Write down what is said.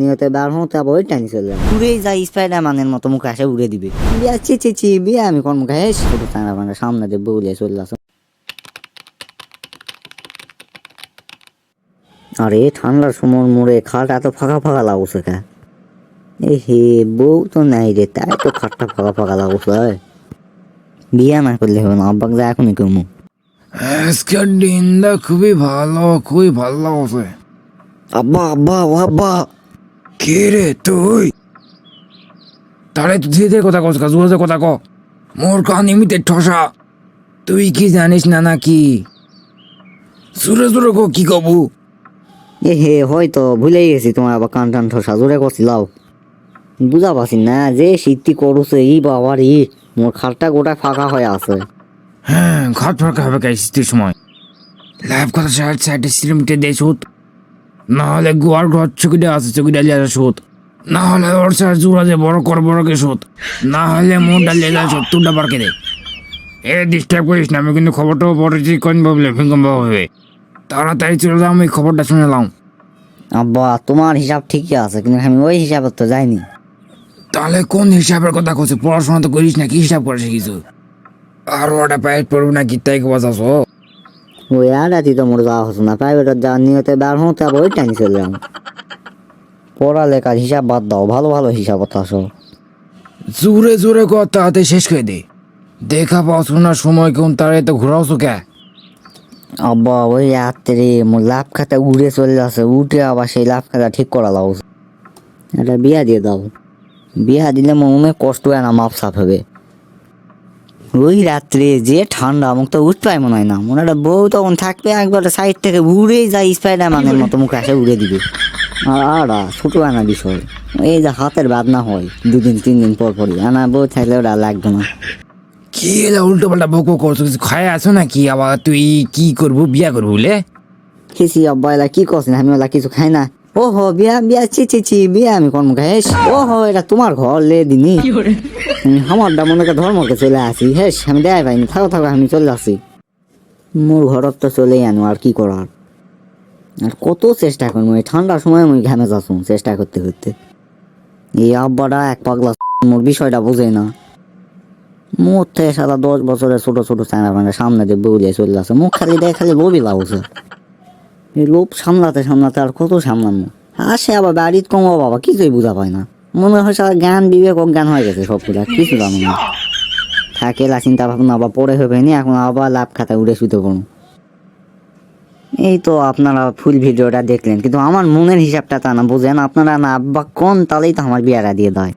নিয়তে বার টানি চলে যাবে। উড়ে যায় স্পাইডার মানের মতো মুখে আসে উড়ে দিবে। বিয়া চি চি চি বিয়া আমি কোন মুখে হেস ছোট চাঁড়া মানে সামনে দিয়ে বউলে চলে আসো। আরে ঠান্ডার সময় মোড়ে খাট এত ফাঁকা ফাঁকা লাগছে কে এ হে বউ তো নাই রে তাই তো খাটটা ফাঁকা ফাঁকা লাগছে বিয়া না করলে হবে না আব্বাক যা এখনই কমু। আজকের দিনটা খুবই ভালো খুবই ভালো লাগছে। আব্বা আব্বা আব্বা। কে রে তুই? তাহলে তুই ধীরে কথা কস জোরে কথা ক। মোর কান এমনিতে ঠসা। তুই কি জানিস না নাকি? জোরে জোরে ক কি কবু? এ হে হয়তো ভুলেই গেছি তোমার আবার কান টান ঠসা। জোরে করছিলাও বুঝা পাচ্ছি না যে শীতটি করছে ই বাবার ই মোর খাটটা গোটা ফাঁকা হয়ে আছে। হ্যাঁ ঘাট ফাঁকা হবে শীতের সময়? লাইভ কথা সাইড সাইডে সিলিমিটে দে সুত। না হলে গোয়ার ঘর চকিটা আছে চকিটা লিয়ে সুত না হলে ওর সার জোড়া যে বড় কর বড় কে সুত না হলে মনটা যায় সত্তরটা বারকে দে। এ ডিস্টার্ব করিস না আমি কিন্তু খবরটাও পড়েছি কোন ভাবলে ভূমিকম্প হবে। তাড়াতাড়ি চলে যাও আমি খবরটা শুনেলাম আব্বা তোমার হিসাব ঠিকই আছে কিন্তু আমি ওই হিসাবে তো যাইনি। তাহলে কোন হিসাবের কথা করছে পড়াশোনা তো করিস না কি হিসাব করে শিখিস আর ওটা পাইট পড়ব না কি তাই বাজাস ওই আর রাতি তো মোর যাওয়া হচ্ছে না প্রাইভেটের যাওয়ার নিয়তে বার হতে আবার ওই টানি চলে যাও পড়ালেখার হিসাব বাদ দাও ভালো ভালো হিসাব আসো জোরে জোরে কর তাড়াতাড়ি শেষ করে দে। দেখা পাওছ না সময় কোন তারা তো ঘোরাওছো কে? আব্বা ওই রাত্রে মোর লাভ খাতা উড়ে চলে যাচ্ছে উঠে আবার সেই লাভ খাতা ঠিক করা লাগছে। এটা বিয়া দিয়ে দাও। বিয়া দিলে মনে কষ্ট হয় না মাপ সাফ হবে। ওই রাত্রে যে ঠান্ডা মুখ তো উঠতে পাই মনে হয় না। মনে একটা বউ তখন থাকবে একবার সাইড থেকে উড়ে যায় স্পাইডার মানের মতো মুখে আসে উড়ে দিবে। আর ছোট আনা বিষয়। এই যে হাতের বাদনা হয় দুদিন তিন দিন পর পরই। আনা বউ থাকলে ওটা লাগবে না। কি এলা উল্টো পাল্টা বকো করছ? কিছু খায় আছো নাকি? আবার তুই কি করব বিয়া করব বলে? খেছি আব্বা এলা কি করছেন আমি ওলা কিছু খাই না। ও হো বিয়া বিয়া চি ছি ছি বিয়া আমি কোন মুখে হেস ও হো এটা তোমার ঘর লে দিনি। হুম, আমারটা মনে ধর্মকে চলে আসি হেস আমি দেয় পাইনি থাকো থাকো আমি চলে আসি। মোর ঘরত তো চলেই আনো আর কি করার? আর কত চেষ্টা করব এই ঠান্ডার সময় আমি ঘামে যাচ্ছ চেষ্টা করতে করতে। এই আব্বাটা এক পাগলা মোর বিষয়টা বোঝে না। মোর থেকে সারা দশ বছরের ছোট ছোট চাঁড়া মানে সামনে দিয়ে বউলিয়ে চলে আসে মুখ খালি দেয় খালি লোভই লাগছে। লোভ সামলাতে সামলাতে আর কত সামলানো আসে আবার বাড়ির কমো বাবা, কিছুই বুঝা পায় না। মনে হয় সারা জ্ঞান, বিবেক, অজ্ঞান হয়ে গেছে সব কিছু কিছু জানো না। থাকে লা চিন্তা ভাবনা, আবার পরে হবে নি, এখন আবার লাভ খাতা উড়ে শুতে পড়ুন এই তো আপনারা ফুল ভিডিওটা দেখলেন, কিন্তু আমার মনের হিসাবটা তা না, বুঝেন? আপনারা না আব্বা কোন তালেই তো আমার বিয়ারা দিয়ে দেয়।